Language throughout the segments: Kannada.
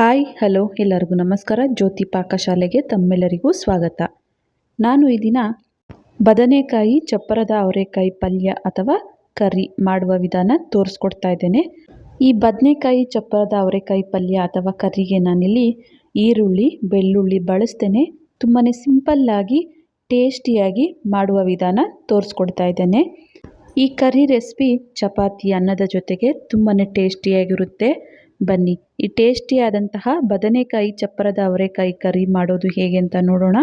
ಹಾಯ್ ಹಲೋ ಎಲ್ಲರಿಗೂ ನಮಸ್ಕಾರ. ಜ್ಯೋತಿ ಪಾಕಶಾಲೆಗೆ ತಮ್ಮೆಲ್ಲರಿಗೂ ಸ್ವಾಗತ. ನಾನು ಈ ದಿನ ಬದನೆಕಾಯಿ, ಚಪ್ಪರದ ಅವರೆಕಾಯಿ ಪಲ್ಯ ಅಥವಾ ಕರಿ ಮಾಡುವ ವಿಧಾನ ತೋರಿಸ್ಕೊಡ್ತಾ ಇದ್ದೇನೆ. ಈ ಬದನೆಕಾಯಿ, ಚಪ್ಪರದ ಅವರೆಕಾಯಿ ಪಲ್ಯ ಅಥವಾ ಕರಿಗೆ ನಾನಿಲ್ಲಿ ಈರುಳ್ಳಿ, ಬೆಳ್ಳುಳ್ಳಿ ಬಳಸ್ತೇನೆ. ತುಂಬಾ ಸಿಂಪಲ್ಲಾಗಿ ಟೇಸ್ಟಿಯಾಗಿ ಮಾಡುವ ವಿಧಾನ ತೋರಿಸ್ಕೊಡ್ತಾ ಇದ್ದೇನೆ. ಈ ಕರಿ ರೆಸಿಪಿ ಚಪಾತಿ ಅನ್ನದ ಜೊತೆಗೆ ತುಂಬಾ ಟೇಸ್ಟಿಯಾಗಿರುತ್ತೆ. ಬನ್ನಿ. ಈ ಟೇಸ್ಟಿಯಾದಂತಹ ಬದನೆಕಾಯಿ ಚಪ್ಪರದ ಅವರೆಕಾಯಿ ಕರಿ ಮಾಡೋದು ಹೇಗೆ ಅಂತ ನೋಡೋಣ.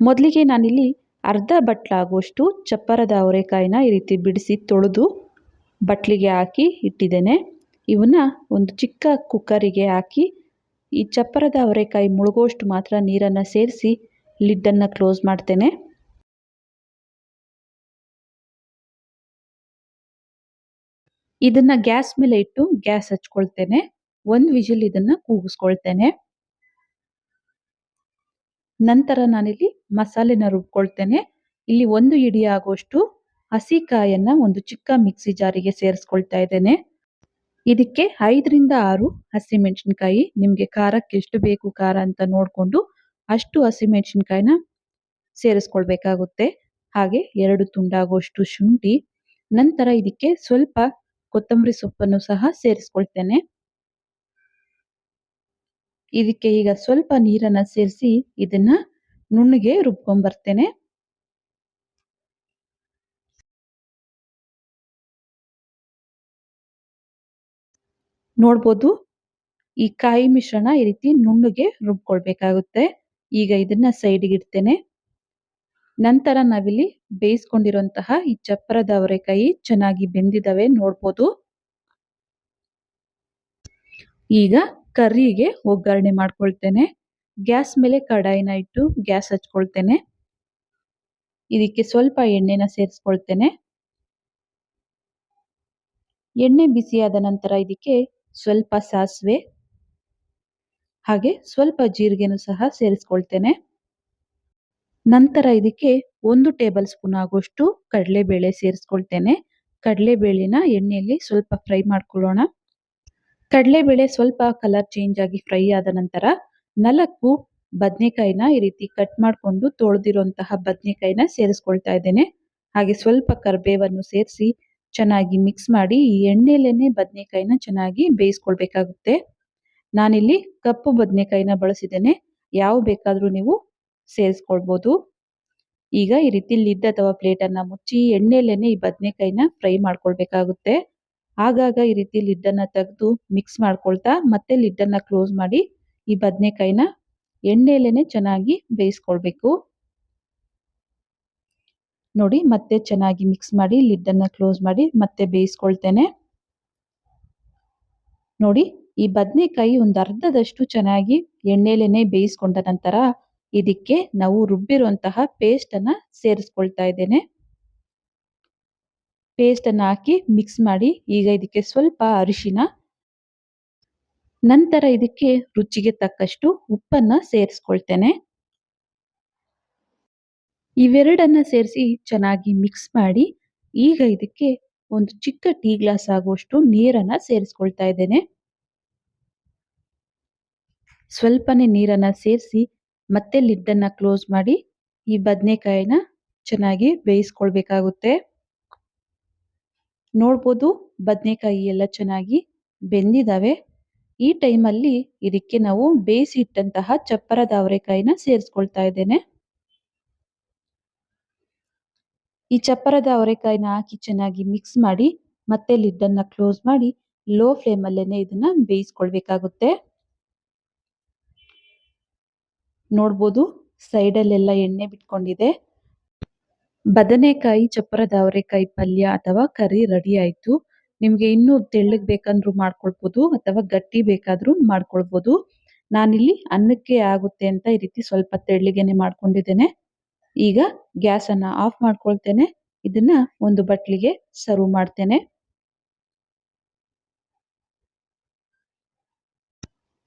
ಮೊದಲಿಗೆ ನಾನಿಲ್ಲಿ ಅರ್ಧ ಬಟ್ಲಾಗುವಷ್ಟು ಚಪ್ಪರದ ಅವರೆಕಾಯಿನ ಈ ರೀತಿ ಬಿಡಿಸಿ ತೊಳೆದು ಬಟ್ಲಿಗೆ ಹಾಕಿ ಇಟ್ಟಿದ್ದೇನೆ. ಇವನ್ನ ಒಂದು ಚಿಕ್ಕ ಕುಕ್ಕರಿಗೆ ಹಾಕಿ ಈ ಚಪ್ಪರದ ಅವರೆಕಾಯಿ ಮುಳುಗೋಷ್ಟು ಮಾತ್ರ ನೀರನ್ನು ಸೇರಿಸಿ ಲಿಡ್ಡನ್ನು ಕ್ಲೋಸ್ ಮಾಡ್ತೇನೆ. ಇದನ್ನ ಗ್ಯಾಸ್ ಮೇಲೆ ಇಟ್ಟು ಗ್ಯಾಸ್ ಹಚ್ಕೊಳ್ತೇನೆ. ಒಂದು ವಿಜಿಲ್ ಇದನ್ನ ಕೂಗಿಸ್ಕೊಳ್ತೇನೆ. ನಂತರ ನಾನಿಲ್ಲಿ ಮಸಾಲೆನ ರುಬ್ಕೊಳ್ತೇನೆ. ಇಲ್ಲಿ ಒಂದು ಇಡಿ ಆಗುವಷ್ಟು ಹಸಿ ಕಾಯನ್ನ ಒಂದು ಚಿಕ್ಕ ಮಿಕ್ಸಿ ಜಾರಿಗೆ ಸೇರಿಸ್ಕೊಳ್ತಾ ಇದ್ದೇನೆ. ಇದಕ್ಕೆ ಐದರಿಂದ ಆರು ಹಸಿಮೆಣಸಿನ್ಕಾಯಿ, ನಿಮಗೆ ಖಾರಕ್ಕೆ ಎಷ್ಟು ಬೇಕು ಖಾರ ಅಂತ ನೋಡಿಕೊಂಡು ಅಷ್ಟು ಹಸಿಮೆಣಸಿನ್ಕಾಯಿನ ಸೇರಿಸ್ಕೊಳ್ಬೇಕಾಗುತ್ತೆ. ಹಾಗೆ ಎರಡು ತುಂಡಾಗುವಷ್ಟು ಶುಂಠಿ, ನಂತರ ಇದಕ್ಕೆ ಸ್ವಲ್ಪ ಕೊತ್ತಂಬರಿ ಸೊಪ್ಪನ್ನು ಸಹ ಸೇರಿಸ್ಕೊಳ್ತೇನೆ. ಇದಕ್ಕೆ ಈಗ ಸ್ವಲ್ಪ ನೀರನ್ನ ಸೇರಿಸಿ ಇದನ್ನ ನುಣ್ಣಗೆ ರುಬ್ಕೊಂಡ್ಬರ್ತೇನೆ ನೋಡ್ಬೋದು ಈ ಕಾಯಿ ಮಿಶ್ರಣ ಈ ರೀತಿ ನುಣ್ಣಗೆ ರುಬ್ಕೊಳ್ಬೇಕಾಗುತ್ತೆ. ಈಗ ಇದನ್ನ ಸೈಡ್ಗೆ ಇಡ್ತೇನೆ ನಂತರ ನಾವಿಲ್ಲಿ ಬೇಯಿಸ್ಕೊಂಡಿರುವಂತಹ ಈ ಚಪ್ಪರದ ಅವರೆಕಾಯಿ ಚೆನ್ನಾಗಿ ಬೆಂದಿದವೆ, ನೋಡ್ಬೋದು. ಈಗ ಕರ್ರಿಗೆ ಒಗ್ಗರಣೆ ಮಾಡ್ಕೊಳ್ತೇನೆ. ಗ್ಯಾಸ್ ಮೇಲೆ ಕಡಾಯಿನ ಇಟ್ಟು ಗ್ಯಾಸ್ ಹಚ್ಕೊಳ್ತೇನೆ. ಇದಕ್ಕೆ ಸ್ವಲ್ಪ ಎಣ್ಣೆನ ಸೇರಿಸ್ಕೊಳ್ತೇನೆ. ಎಣ್ಣೆ ಬಿಸಿಯಾದ ನಂತರ ಇದಕ್ಕೆ ಸ್ವಲ್ಪ ಸಾಸಿವೆ, ಹಾಗೆ ಸ್ವಲ್ಪ ಜೀರಿಗೆನೂ ಸಹ ಸೇರಿಸ್ಕೊಳ್ತೇನೆ. ನಂತರ ಇದಕ್ಕೆ ಒಂದು ಟೇಬಲ್ ಸ್ಪೂನ್ ಆಗುವಷ್ಟು ಕಡಲೆಬೇಳೆ ಸೇರಿಸ್ಕೊಳ್ತೇನೆ. ಕಡಲೆಬೇಳೆನ ಎಣ್ಣೆಯಲ್ಲಿ ಸ್ವಲ್ಪ ಫ್ರೈ ಮಾಡ್ಕೊಳ್ಳೋಣ. ಕಡಲೆಬೇಳೆ ಸ್ವಲ್ಪ ಕಲರ್ ಚೇಂಜ್ ಆಗಿ ಫ್ರೈ ಆದ ನಂತರ ನಾಲ್ಕು ಬದನೆಕಾಯಿನ ಈ ರೀತಿ ಕಟ್ ಮಾಡಿಕೊಂಡು ತೊಳೆದಿರುವಂತಹ ಬದನೆಕಾಯಿನ ಸೇರಿಸ್ಕೊಳ್ತಾ ಇದ್ದೇನೆ. ಹಾಗೆ ಸ್ವಲ್ಪ ಕರ್ಬೇವನ್ನು ಸೇರಿಸಿ ಚೆನ್ನಾಗಿ ಮಿಕ್ಸ್ ಮಾಡಿ ಈ ಎಣ್ಣೆಯಲ್ಲೇ ಬದನೆಕಾಯಿನ ಚೆನ್ನಾಗಿ ಬೇಯಿಸ್ಕೊಳ್ಬೇಕಾಗುತ್ತೆ. ನಾನಿಲ್ಲಿ ಕಪ್ಪು ಬದನೆಕಾಯಿನ ಬಳಸಿದ್ದೇನೆ. ಯಾವ ಬೇಕಾದರೂ ನೀವು ಸೇರಿಸ್ಕೊಳ್ಬೋದು. ಈಗ ಈ ರೀತಿ ಲಿಡ್ ಅಥವಾ ಪ್ಲೇಟನ್ನು ಮುಚ್ಚಿ ಎಣ್ಣೆಲೆನೆ ಈ ಬದನೆಕಾಯಿನ ಫ್ರೈ ಮಾಡ್ಕೊಳ್ಬೇಕಾಗುತ್ತೆ. ಆಗಾಗ ಈ ರೀತಿ ಲಿಡ್ಡನ್ನು ತೆಗೆದು ಮಿಕ್ಸ್ ಮಾಡ್ಕೊಳ್ತಾ ಮತ್ತೆ ಲಿಡ್ಡನ್ನು ಕ್ಲೋಸ್ ಮಾಡಿ ಈ ಬದನೆಕಾಯಿನ ಎಣ್ಣೆಲೆನೆ ಚೆನ್ನಾಗಿ ಬೇಯಿಸ್ಕೊಳ್ಬೇಕು. ನೋಡಿ ಮತ್ತೆ ಚೆನ್ನಾಗಿ ಮಿಕ್ಸ್ ಮಾಡಿ ಲಿಡ್ಡನ್ನು ಕ್ಲೋಸ್ ಮಾಡಿ ಮತ್ತೆ ಬೇಯಿಸ್ಕೊಳ್ತೇನೆ. ನೋಡಿ ಈ ಬದನೆಕಾಯಿ ಒಂದು ಅರ್ಧದಷ್ಟು ಚೆನ್ನಾಗಿ ಎಣ್ಣೆಲೇನೆ ಬೇಯಿಸ್ಕೊಂಡ ನಂತರ ಇದಕ್ಕೆ ನಾವು ರುಬ್ಬಿರುವಂತಹ ಪೇಸ್ಟ್ ಅನ್ನ ಸೇರಿಸ್ಕೊಳ್ತಾ ಇದ್ದೇನೆ. ಪೇಸ್ಟ್ ಅನ್ನ ಹಾಕಿ ಮಿಕ್ಸ್ ಮಾಡಿ ಈಗ ಇದಕ್ಕೆ ಸ್ವಲ್ಪ ಅರಿಶಿನ. ನಂತರ ಇದಕ್ಕೆ ರುಚಿಗೆ ತಕ್ಕಷ್ಟು ಉಪ್ಪನ್ನ ಸೇರಿಸ್ಕೊಳ್ತೇನೆ. ಇವೆರಡನ್ನ ಸೇರಿಸಿ ಚೆನ್ನಾಗಿ ಮಿಕ್ಸ್ ಮಾಡಿ ಈಗ ಇದಕ್ಕೆ ಒಂದು ಚಿಕ್ಕ ಟೀ ಗ್ಲಾಸ್ ಆಗುವಷ್ಟು ನೀರನ್ನ ಸೇರಿಸ್ಕೊಳ್ತಾ ಇದ್ದೇನೆ. ಸ್ವಲ್ಪನೇ ನೀರನ್ನ ಸೇರಿಸಿ ಮತ್ತೆ ಲಿಡ್ಡನ್ನು ಕ್ಲೋಸ್ ಮಾಡಿ ಈ ಬದನೆಕಾಯಿನ ಚೆನ್ನಾಗಿ ಬೇಯಿಸ್ಕೊಳ್ಬೇಕಾಗುತ್ತೆ. ನೋಡ್ಬೋದು ಬದನೆಕಾಯಿ ಎಲ್ಲ ಚೆನ್ನಾಗಿ ಬೆಂದಿದಾವೆ. ಈ ಟೈಮಲ್ಲಿ ಇದಕ್ಕೆ ನಾವು ಬೇಯಿಸಿ ಇಟ್ಟಂತಹ ಚಪ್ಪರದ ಅವರೆಕಾಯಿನ ಸೇರಿಸ್ಕೊಳ್ತಾ ಇದ್ದೇನೆ. ಈ ಚಪ್ಪರದ ಅವರೆಕಾಯಿನ ಹಾಕಿ ಚೆನ್ನಾಗಿ ಮಿಕ್ಸ್ ಮಾಡಿ ಮತ್ತೆ ಲಿಡ್ಡನ್ನು ಕ್ಲೋಸ್ ಮಾಡಿ ಲೋ ಫ್ಲೇಮ್ ಅಲ್ಲೇನೆ ಇದನ್ನ ಬೇಯಿಸ್ಕೊಳ್ಬೇಕಾಗುತ್ತೆ. ನೋಡ್ಬೋದು. ಸೈಡಲ್ಲೆಲ್ಲ ಎಣ್ಣೆ ಬಿಟ್ಕೊಂಡಿದೆ. ಬದನೆಕಾಯಿ ಚಪ್ಪರದ ಅವರೆಕಾಯಿ ಪಲ್ಯ ಅಥವಾ ಕರಿ ರೆಡಿ ಆಯ್ತು. ನಿಮಗೆ ಇನ್ನೂ ತೆಳ್ಳಗ್ ಬೇಕಂದ್ರೂ ಮಾಡ್ಕೊಳ್ಬೋದು ಅಥವಾ ಗಟ್ಟಿ ಬೇಕಾದ್ರು ಮಾಡ್ಕೊಳ್ಬೋದು. ನಾನಿಲ್ಲಿ ಅನ್ನಕ್ಕೆ ಆಗುತ್ತೆ ಅಂತ ಈ ರೀತಿ ಸ್ವಲ್ಪ ತೆಳ್ಳಗೆನೆ ಮಾಡ್ಕೊಂಡಿದ್ದೇನೆ. ಈಗ ಗ್ಯಾಸ್ ಅನ್ನ ಆಫ್ ಮಾಡ್ಕೊಳ್ತೇನೆ. ಇದನ್ನ ಒಂದು ಬಟ್ಲಿಗೆ ಸರ್ವ್ ಮಾಡ್ತೇನೆ.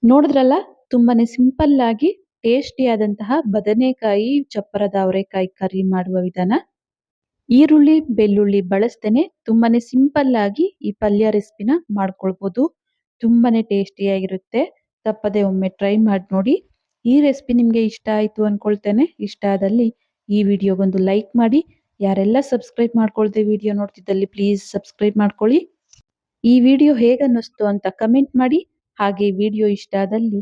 ನೋಡಿದ್ರಲ್ಲ, ತುಂಬಾನೇ ಸಿಂಪಲ್ ಆಗಿ ಟೇಸ್ಟಿ ಆದಂತಹ ಬದನೆಕಾಯಿ, ಚಪ್ಪರದ ಅವರೆಕಾಯಿ ಕರಿ ಮಾಡುವ ವಿಧಾನ. ಈರುಳ್ಳಿ, ಬೆಳ್ಳುಳ್ಳಿ ಬಳಸ್ತೇನೆ. ತುಂಬಾನೇ ಸಿಂಪಲ್ ಆಗಿ ಈ ಪಲ್ಯ ರೆಸಿಪಿನ ಮಾಡ್ಕೊಳ್ಬೋದು. ತುಂಬಾನೇ ಟೇಸ್ಟಿಯಾಗಿರುತ್ತೆ. ತಪ್ಪದೆ ಒಮ್ಮೆ ಟ್ರೈ ಮಾಡಿ ನೋಡಿ. ಈ ರೆಸಿಪಿ ನಿಮಗೆ ಇಷ್ಟ ಆಯಿತು ಅನ್ಕೊಳ್ತೇನೆ. ಇಷ್ಟ ಆದಲ್ಲಿ ಈ ವಿಡಿಯೋಗೊಂದು ಲೈಕ್ ಮಾಡಿ. ಯಾರೆಲ್ಲ ಸಬ್ಸ್ಕ್ರೈಬ್ ಮಾಡ್ಕೊಳ್ದೆ ವಿಡಿಯೋ ನೋಡ್ತಿದ್ದಲ್ಲಿ ಪ್ಲೀಸ್ ಸಬ್ಸ್ಕ್ರೈಬ್ ಮಾಡ್ಕೊಳ್ಳಿ. ಈ ವಿಡಿಯೋ ಹೇಗನ್ನಿಸ್ತು ಅಂತ ಕಮೆಂಟ್ ಮಾಡಿ. ಹಾಗೆ ವಿಡಿಯೋ ಇಷ್ಟ ಆದಲ್ಲಿ